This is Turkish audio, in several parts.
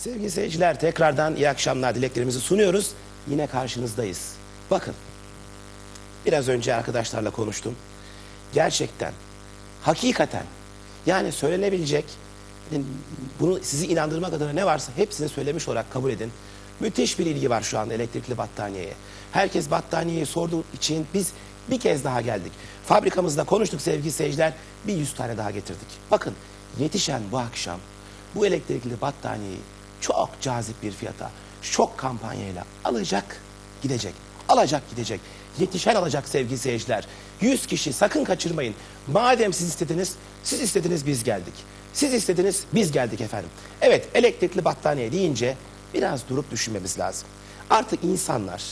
Sevgili seyirciler tekrardan iyi akşamlar dileklerimizi sunuyoruz. Yine karşınızdayız. Bakın biraz önce arkadaşlarla konuştum. Gerçekten, hakikaten yani söylenebilecek bunu sizi inandırmak adına ne varsa hepsini söylemiş olarak kabul edin. Müthiş bir ilgi var şu anda elektrikli battaniyeye. Herkes battaniyeyi sorduğu için biz bir kez daha geldik. Fabrikamızda konuştuk sevgili seyirciler. Bir yüz tane daha getirdik. Bakın yetişen bu akşam bu elektrikli battaniyeyi çok cazip bir fiyata, şok kampanyayla alacak, gidecek. Alacak, gidecek. Yetişen alacak sevgili seyirciler. 100 kişi sakın kaçırmayın. Madem siz istediniz, siz istediniz biz geldik. Siz istediniz biz geldik efendim. Evet elektrikli battaniye deyince biraz durup düşünmemiz lazım. Artık insanlar,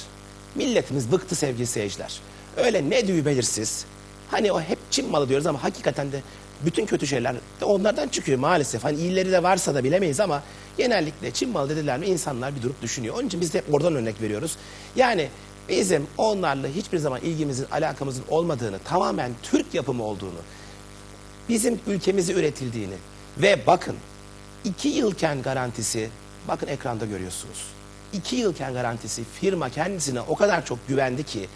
milletimiz bıktı sevgili seyirciler. Öyle ne düğü belirsiz. Hani o hep Çin malı diyoruz ama hakikaten de bütün kötü şeyler de onlardan çıkıyor maalesef. Hani iyileri de varsa da bilemeyiz ama genellikle Çin malı dediler mi insanlar bir durup düşünüyor. Onun için biz de hep oradan örnek veriyoruz. Yani bizim onlarla hiçbir zaman ilgimizin, alakamızın olmadığını, tamamen Türk yapımı olduğunu, bizim ülkemizi üretildiğini ve bakın iki yılken garantisi bakın ekranda görüyorsunuz. İki yılken garantisi firma kendisine o kadar çok güvendi ki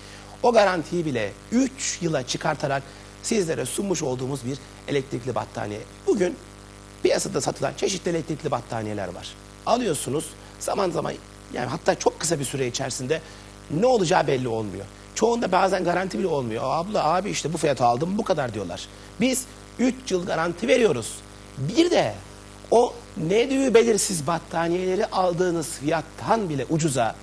o garantiyi bile 3 yıla çıkartarak sizlere sunmuş olduğumuz bir elektrikli battaniye. Bugün piyasada satılan çeşitli elektrikli battaniyeler var. Alıyorsunuz zaman zaman yani hatta çok kısa bir süre içerisinde ne olacağı belli olmuyor. Çoğunda bazen garanti bile olmuyor. Abla abi işte bu fiyata aldım bu kadar diyorlar. Biz 3 yıl garanti veriyoruz. Bir de o ne diyor belirsiz battaniyeleri aldığınız fiyattan bile ucuza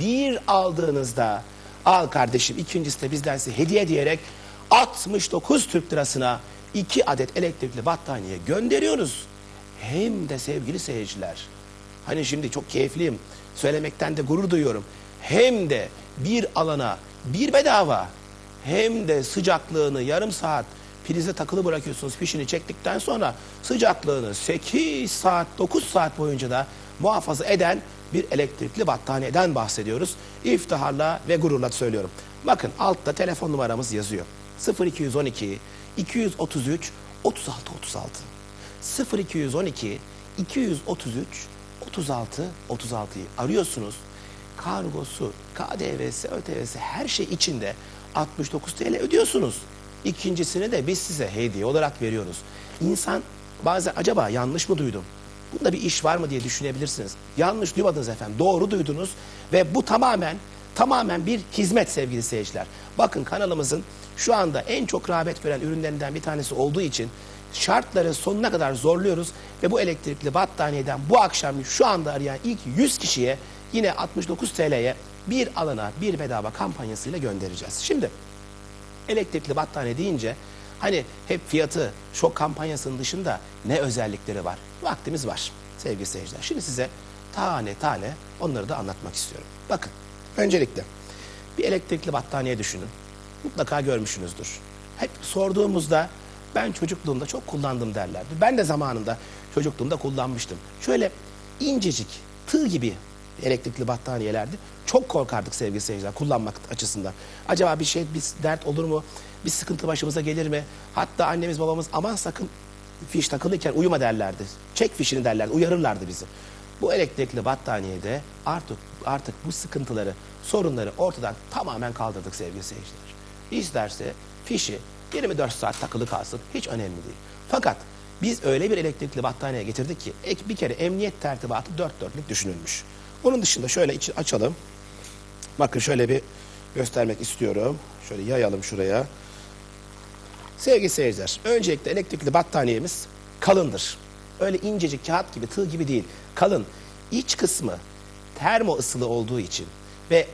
bir aldığınızda al kardeşim ikincisi de bizden size hediye diyerek 69 Türk lirasına 2 adet elektrikli battaniye gönderiyoruz. Hem de sevgili seyirciler hani şimdi çok keyifliyim söylemekten de gurur duyuyorum. Hem de bir alana bir bedava hem de sıcaklığını yarım saat prize takılı bırakıyorsunuz fişini çektikten sonra sıcaklığını 8 saat 9 saat boyunca da muhafaza eden bir elektrikli battaniyeden bahsediyoruz. İftiharla ve gururla söylüyorum. Bakın altta telefon numaramız yazıyor. 0212 233 36 36 0212 233 36 36'yı arıyorsunuz. Kargosu, KDV'si, ÖTV'si her şey içinde 69 TL ödüyorsunuz. İkincisini de biz size hediye olarak veriyoruz. İnsan bazen acaba yanlış mı duydum? Bunda bir iş var mı diye düşünebilirsiniz. Yanlış duymadınız efendim. Doğru duydunuz ve bu tamamen tamamen bir hizmet sevgili seyirciler. Bakın kanalımızın şu anda en çok rağbet gören ürünlerinden bir tanesi olduğu için şartları sonuna kadar zorluyoruz ve bu elektrikli battaniyeden bu akşam şu anda arayan ilk 100 kişiye yine 69 TL'ye bir alana bir bedava kampanyasıyla göndereceğiz. Şimdi elektrikli battaniye deyince hani hep fiyatı şok kampanyasının dışında ne özellikleri var? Vaktimiz var sevgili seyirciler. Şimdi size tane tane onları da anlatmak istiyorum. Bakın öncelikle bir elektrikli battaniye düşünün. Mutlaka görmüşsünüzdür. Hep sorduğumuzda ben çocukluğumda çok kullandım derlerdi. Ben de zamanında çocukluğumda kullanmıştım. Şöyle incecik, tığ gibi elektrikli battaniyelerdi. Çok korkardık sevgili seyirciler kullanmak açısından. Acaba bir şey, bir dert olur mu? Bir sıkıntı başımıza gelir mi? Hatta annemiz babamız aman sakın fiş takılıyken uyuma derlerdi. Çek fişini derlerdi, uyarırlardı bizi. Bu elektrikli battaniyede artık artık bu sıkıntıları, sorunları ortadan tamamen kaldırdık sevgili seyirciler. İsterse fişi 24 saat takılı kalsın hiç önemli değil. Fakat biz öyle bir elektrikli battaniye getirdik ki ek bir kere emniyet tertibatı dört dörtlük düşünülmüş. Onun dışında şöyle içi açalım. Bakın şöyle bir göstermek istiyorum. Şöyle yayalım şuraya. Sevgili seyirciler, öncelikle elektrikli battaniyemiz kalındır. Öyle incecik kağıt gibi, tığ gibi değil. Kalın. İç kısmı termo ısılı olduğu için ve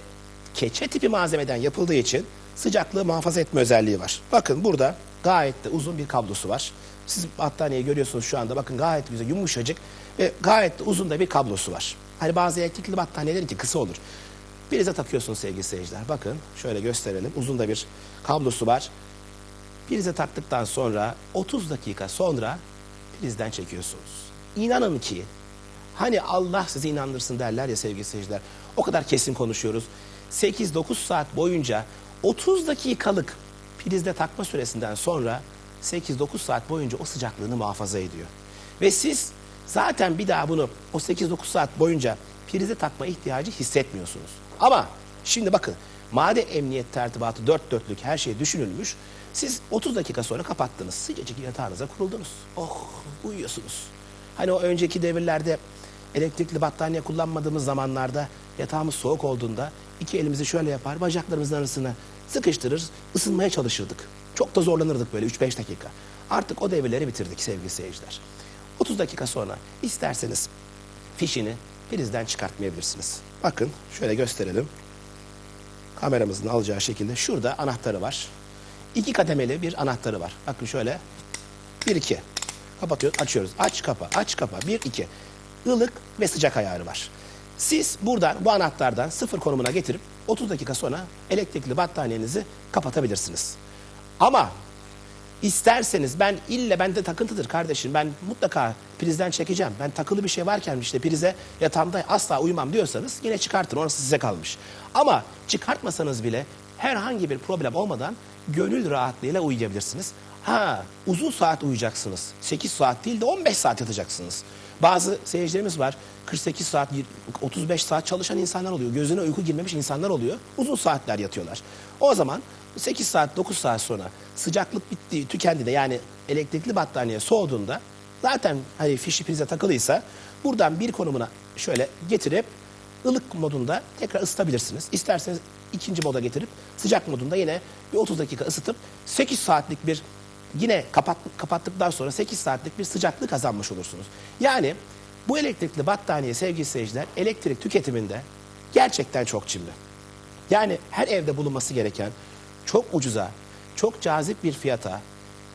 keçe tipi malzemeden yapıldığı için sıcaklığı muhafaza etme özelliği var. Bakın burada gayet de uzun bir kablosu var. Siz battaniyeyi görüyorsunuz şu anda. Bakın gayet güzel, yumuşacık ve gayet de uzun da bir kablosu var. Hani bazı elektrikli battaniyelerin ki kısa olur. Prize takıyorsunuz sevgili seyirciler. Bakın şöyle gösterelim. Uzun da bir kablosu var. Prize taktıktan sonra 30 dakika sonra prizden çekiyorsunuz. İnanın ki hani Allah sizi inandırsın derler ya sevgili seyirciler. O kadar kesin konuşuyoruz. 8-9 saat boyunca 30 dakikalık prizde takma süresinden sonra 8-9 saat boyunca o sıcaklığını muhafaza ediyor. Ve siz Zaten bir daha bunu o 8-9 saat boyunca prize takma ihtiyacı hissetmiyorsunuz. Ama şimdi bakın madem emniyet tertibatı dört dörtlük her şey düşünülmüş. Siz 30 dakika sonra kapattınız. Sıcacık yatağınıza kuruldunuz. Oh uyuyorsunuz. Hani o önceki devirlerde elektrikli battaniye kullanmadığımız zamanlarda yatağımız soğuk olduğunda iki elimizi şöyle yapar bacaklarımızın arasına sıkıştırır ısınmaya çalışırdık. Çok da zorlanırdık böyle 3-5 dakika. Artık o devirleri bitirdik sevgili seyirciler. 30 dakika sonra isterseniz fişini prizden çıkartmayabilirsiniz. Bakın şöyle gösterelim. Kameramızın alacağı şekilde şurada anahtarı var. İki kademeli bir anahtarı var. Bakın şöyle 1-2 kapatıyoruz açıyoruz aç kapa aç kapa 1-2 ılık ve sıcak ayarı var. Siz buradan bu anahtardan sıfır konumuna getirip 30 dakika sonra elektrikli battaniyenizi kapatabilirsiniz. Ama isterseniz ben illa bende takıntıdır kardeşim ben mutlaka prizden çekeceğim. Ben takılı bir şey varken işte prize yatağımda asla uyumam diyorsanız yine çıkartın orası size kalmış. Ama çıkartmasanız bile herhangi bir problem olmadan gönül rahatlığıyla uyuyabilirsiniz. Ha uzun saat uyuyacaksınız. 8 saat değil de 15 saat yatacaksınız. Bazı seyircilerimiz var 48 saat 35 saat çalışan insanlar oluyor. Gözüne uyku girmemiş insanlar oluyor. Uzun saatler yatıyorlar. O zaman 8 saat 9 saat sonra sıcaklık bitti tükendi de yani elektrikli battaniye soğuduğunda zaten hani fişi prize takılıysa buradan bir konumuna şöyle getirip ılık modunda tekrar ısıtabilirsiniz. İsterseniz ikinci moda getirip sıcak modunda yine bir 30 dakika ısıtıp 8 saatlik bir yine kapat, kapattıktan sonra 8 saatlik bir sıcaklık kazanmış olursunuz. Yani bu elektrikli battaniye sevgili seyirciler elektrik tüketiminde gerçekten çok cimri. Yani her evde bulunması gereken çok ucuza, çok cazip bir fiyata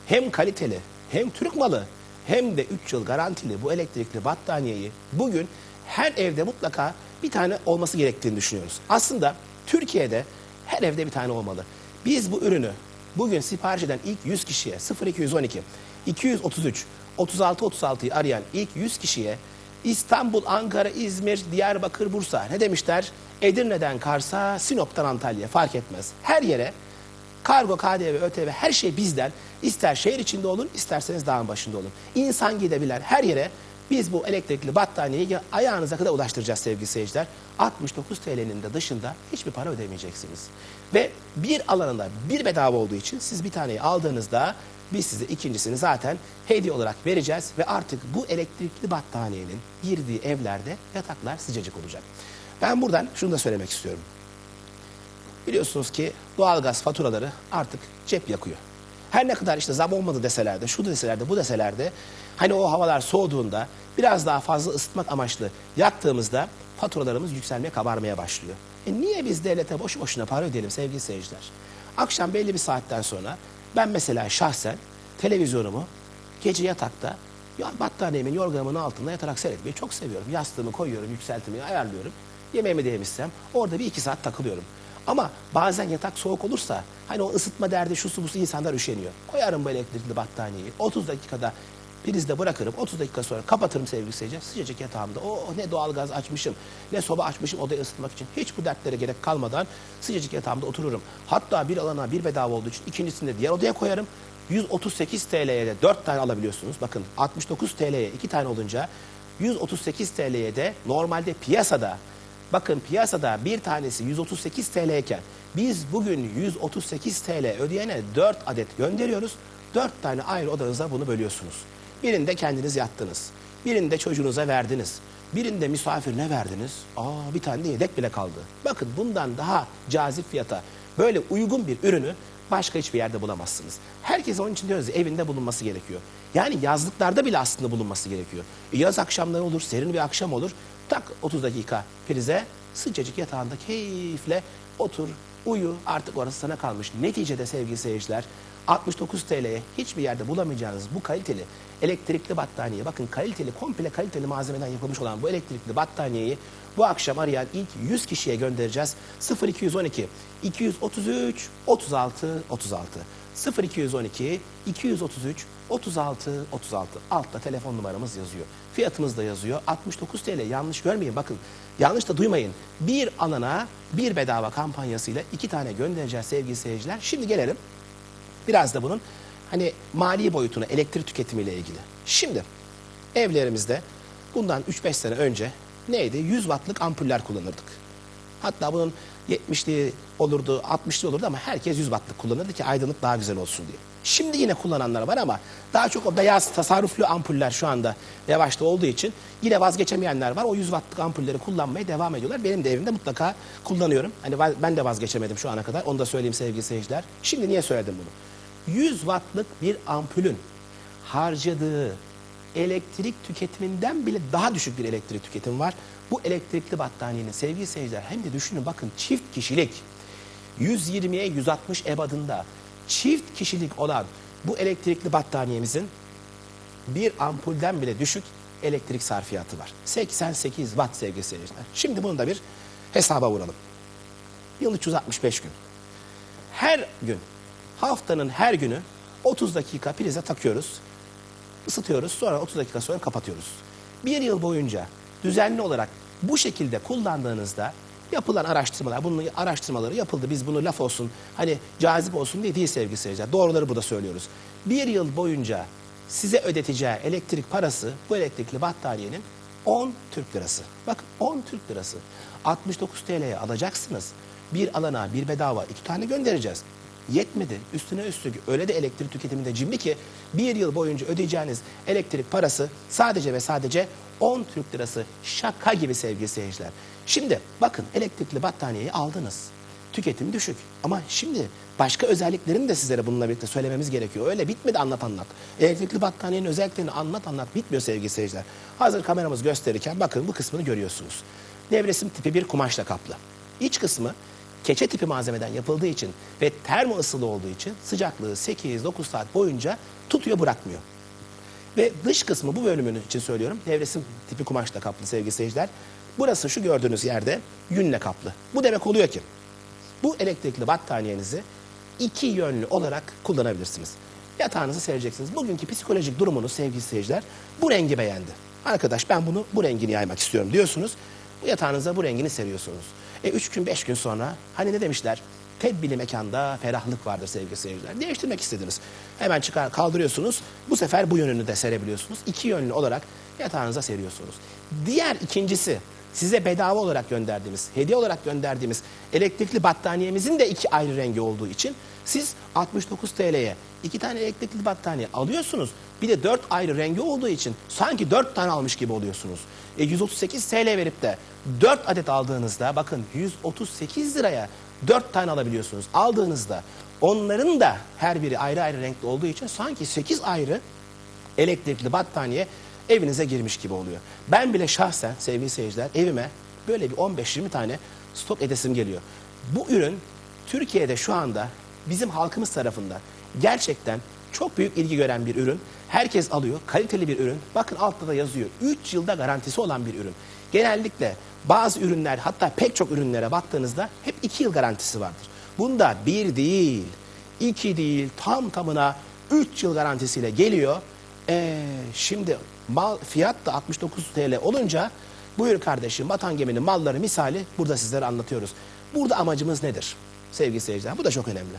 hem kaliteli hem Türk malı hem de 3 yıl garantili bu elektrikli battaniyeyi bugün her evde mutlaka bir tane olması gerektiğini düşünüyoruz. Aslında Türkiye'de her evde bir tane olmalı. Biz bu ürünü bugün sipariş eden ilk 100 kişiye 0212 233 36 36'yı arayan ilk 100 kişiye İstanbul, Ankara, İzmir, Diyarbakır, Bursa ne demişler? Edirne'den Kars'a, Sinop'tan Antalya fark etmez. Her yere kargo, KDV, ÖTV her şey bizden. İster şehir içinde olun, isterseniz dağın başında olun. İnsan gidebilen her yere biz bu elektrikli battaniyeyi ayağınıza kadar ulaştıracağız sevgili seyirciler. 69 TL'nin de dışında hiçbir para ödemeyeceksiniz. Ve bir alanında bir bedava olduğu için siz bir taneyi aldığınızda biz size ikincisini zaten hediye olarak vereceğiz. Ve artık bu elektrikli battaniyenin girdiği evlerde yataklar sıcacık olacak. Ben buradan şunu da söylemek istiyorum. Biliyorsunuz ki doğalgaz faturaları artık cep yakıyor. Her ne kadar işte zam olmadı deseler de, şu deseler de, bu deseler de hani o havalar soğuduğunda biraz daha fazla ısıtmak amaçlı yaktığımızda faturalarımız yükselmeye, kabarmaya başlıyor. E niye biz devlete boşu boşuna para ödeyelim sevgili seyirciler? Akşam belli bir saatten sonra ben mesela şahsen televizyonumu gece yatakta ya battaniyemin yorganımın altında yatarak seyretmeyi çok seviyorum. Yastığımı koyuyorum, yükseltimi ayarlıyorum. Yemeğimi de yemişsem orada bir iki saat takılıyorum. Ama bazen yatak soğuk olursa hani o ısıtma derdi şu su bu su insanlar üşeniyor. Koyarım bu elektrikli battaniyeyi 30 dakikada prizde bırakırım 30 dakika sonra kapatırım sevgili seyirciler sıcacık yatağımda. O ne doğalgaz açmışım ne soba açmışım odayı ısıtmak için hiç bu dertlere gerek kalmadan sıcacık yatağımda otururum. Hatta bir alana bir bedava olduğu için ikincisini de diğer odaya koyarım. 138 TL'ye de 4 tane alabiliyorsunuz. Bakın 69 TL'ye 2 tane olunca 138 TL'ye de normalde piyasada Bakın piyasada bir tanesi 138 TL iken biz bugün 138 TL ödeyene 4 adet gönderiyoruz. 4 tane ayrı odanıza bunu bölüyorsunuz. Birinde kendiniz yattınız. Birinde çocuğunuza verdiniz. Birinde misafirine verdiniz. Aa bir tane de yedek bile kaldı. Bakın bundan daha cazip fiyata böyle uygun bir ürünü başka hiçbir yerde bulamazsınız. Herkes onun için diyoruz ya, evinde bulunması gerekiyor. Yani yazlıklarda bile aslında bulunması gerekiyor. E, yaz akşamları olur, serin bir akşam olur. Tak 30 dakika prize sıcacık yatağında keyifle otur, uyu. Artık orası sana kalmış. Neticede sevgili seyirciler 69 TL'ye hiçbir yerde bulamayacağınız bu kaliteli elektrikli battaniye bakın kaliteli komple kaliteli malzemeden yapılmış olan bu elektrikli battaniyeyi bu akşam arayan ilk 100 kişiye göndereceğiz. 0212 233 36 36 0212 233 36 36 altta telefon numaramız yazıyor. Fiyatımız da yazıyor. 69 TL yanlış görmeyin bakın. Yanlış da duymayın. Bir alana bir bedava kampanyasıyla iki tane göndereceğiz sevgili seyirciler. Şimdi gelelim biraz da bunun hani mali boyutuna elektrik tüketimiyle ilgili. Şimdi evlerimizde bundan 3-5 sene önce neydi? 100 wattlık ampuller kullanırdık. Hatta bunun 70'li olurdu, 60'lı olurdu ama herkes 100 wattlık kullanırdı ki aydınlık daha güzel olsun diye. Şimdi yine kullananlar var ama daha çok o beyaz tasarruflu ampuller şu anda yavaşta olduğu için yine vazgeçemeyenler var. O 100 wattlık ampulleri kullanmaya devam ediyorlar. Benim de evimde mutlaka kullanıyorum. Hani ben de vazgeçemedim şu ana kadar. Onu da söyleyeyim sevgili seyirciler. Şimdi niye söyledim bunu? 100 wattlık bir ampulün harcadığı elektrik tüketiminden bile daha düşük bir elektrik tüketimi var. Bu elektrikli battaniyenin sevgili seyirciler hem de düşünün bakın çift kişilik 120'ye 160 ebadında çift kişilik olan bu elektrikli battaniyemizin bir ampulden bile düşük elektrik sarfiyatı var. 88 watt sevgili seyirciler. Şimdi bunu da bir hesaba vuralım. Yıl 365 gün. Her gün, haftanın her günü 30 dakika prize takıyoruz. ısıtıyoruz sonra 30 dakika sonra kapatıyoruz. Bir yıl boyunca düzenli olarak bu şekilde kullandığınızda yapılan araştırmalar, bunun araştırmaları yapıldı. Biz bunu laf olsun, hani cazip olsun diye değil sevgili seyirciler. Doğruları burada söylüyoruz. Bir yıl boyunca size ödeteceği elektrik parası bu elektrikli battaniyenin 10 Türk lirası. Bakın 10 Türk lirası. 69 TL'ye alacaksınız. Bir alana bir bedava iki tane göndereceğiz. Yetmedi. Üstüne üstlük öyle de elektrik tüketiminde cimri ki bir yıl boyunca ödeyeceğiniz elektrik parası sadece ve sadece 10 Türk lirası. Şaka gibi sevgili seyirciler. Şimdi bakın elektrikli battaniyeyi aldınız. Tüketim düşük. Ama şimdi başka özelliklerini de sizlere bununla birlikte söylememiz gerekiyor. Öyle bitmedi anlat anlat. Elektrikli battaniyenin özelliklerini anlat anlat bitmiyor sevgili seyirciler. Hazır kameramız gösterirken bakın bu kısmını görüyorsunuz. Nevresim tipi bir kumaşla kaplı. İç kısmı keçe tipi malzemeden yapıldığı için ve termo ısılı olduğu için sıcaklığı 8-9 saat boyunca tutuyor bırakmıyor. Ve dış kısmı bu bölümün için söylüyorum. Nevresim tipi kumaşla kaplı sevgili seyirciler. Burası şu gördüğünüz yerde yünle kaplı. Bu demek oluyor ki bu elektrikli battaniyenizi iki yönlü olarak kullanabilirsiniz. Yatağınızı sereceksiniz. Bugünkü psikolojik durumunuz sevgili seyirciler bu rengi beğendi. Arkadaş ben bunu bu rengini yaymak istiyorum diyorsunuz. Bu yatağınıza bu rengini seriyorsunuz. E üç gün beş gün sonra hani ne demişler? Tedbili mekanda ferahlık vardır sevgili seyirciler. Değiştirmek istediniz. Hemen çıkar kaldırıyorsunuz. Bu sefer bu yönünü de serebiliyorsunuz. İki yönlü olarak yatağınıza seriyorsunuz. Diğer ikincisi size bedava olarak gönderdiğimiz, hediye olarak gönderdiğimiz elektrikli battaniyemizin de iki ayrı rengi olduğu için siz 69 TL'ye iki tane elektrikli battaniye alıyorsunuz. Bir de dört ayrı rengi olduğu için sanki dört tane almış gibi oluyorsunuz. E 138 TL verip de 4 adet aldığınızda bakın 138 liraya 4 tane alabiliyorsunuz. Aldığınızda onların da her biri ayrı ayrı renkli olduğu için sanki 8 ayrı elektrikli battaniye evinize girmiş gibi oluyor. Ben bile şahsen sevgili seyirciler evime böyle bir 15-20 tane stok edesim geliyor. Bu ürün Türkiye'de şu anda bizim halkımız tarafından gerçekten çok büyük ilgi gören bir ürün. Herkes alıyor. Kaliteli bir ürün. Bakın altta da yazıyor. 3 yılda garantisi olan bir ürün. Genellikle bazı ürünler hatta pek çok ürünlere baktığınızda hep 2 yıl garantisi vardır. Bunda bir değil, iki değil, tam tamına 3 yıl garantisiyle geliyor. Ee, şimdi mal fiyat da 69 TL olunca buyur kardeşim Vatan Gemi'nin malları misali burada sizlere anlatıyoruz. Burada amacımız nedir sevgili seyirciler? Bu da çok önemli.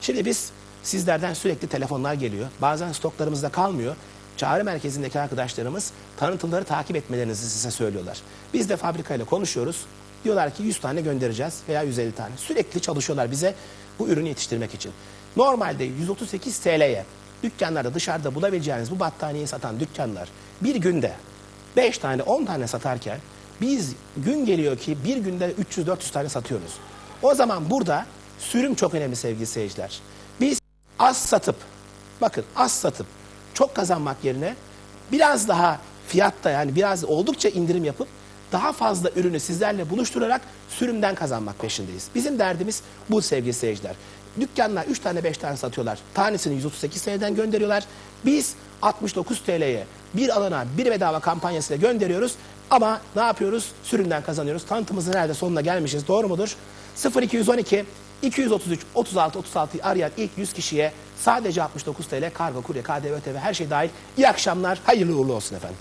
Şimdi biz sizlerden sürekli telefonlar geliyor. Bazen stoklarımızda kalmıyor. Çağrı merkezindeki arkadaşlarımız tanıtımları takip etmelerinizi size söylüyorlar. Biz de fabrikayla konuşuyoruz. Diyorlar ki 100 tane göndereceğiz veya 150 tane. Sürekli çalışıyorlar bize bu ürünü yetiştirmek için. Normalde 138 TL'ye dükkanlarda dışarıda bulabileceğiniz bu battaniyeyi satan dükkanlar bir günde 5 tane 10 tane satarken biz gün geliyor ki bir günde 300-400 tane satıyoruz. O zaman burada sürüm çok önemli sevgili seyirciler. Az satıp bakın az satıp çok kazanmak yerine biraz daha fiyatta yani biraz oldukça indirim yapıp daha fazla ürünü sizlerle buluşturarak sürümden kazanmak peşindeyiz. Bizim derdimiz bu sevgili seyirciler. Dükkanlar 3 tane 5 tane satıyorlar. Tanesini 138 TL'den gönderiyorlar. Biz 69 TL'ye bir alana bir bedava kampanyasıyla gönderiyoruz. Ama ne yapıyoruz? Sürümden kazanıyoruz. Tanıtımızın nerede sonuna gelmişiz. Doğru mudur? 0212 233 36 36'yı arayan ilk 100 kişiye sadece 69 TL kargo, kurye, KDV, ÖTV her şey dahil. İyi akşamlar. Hayırlı uğurlu olsun efendim.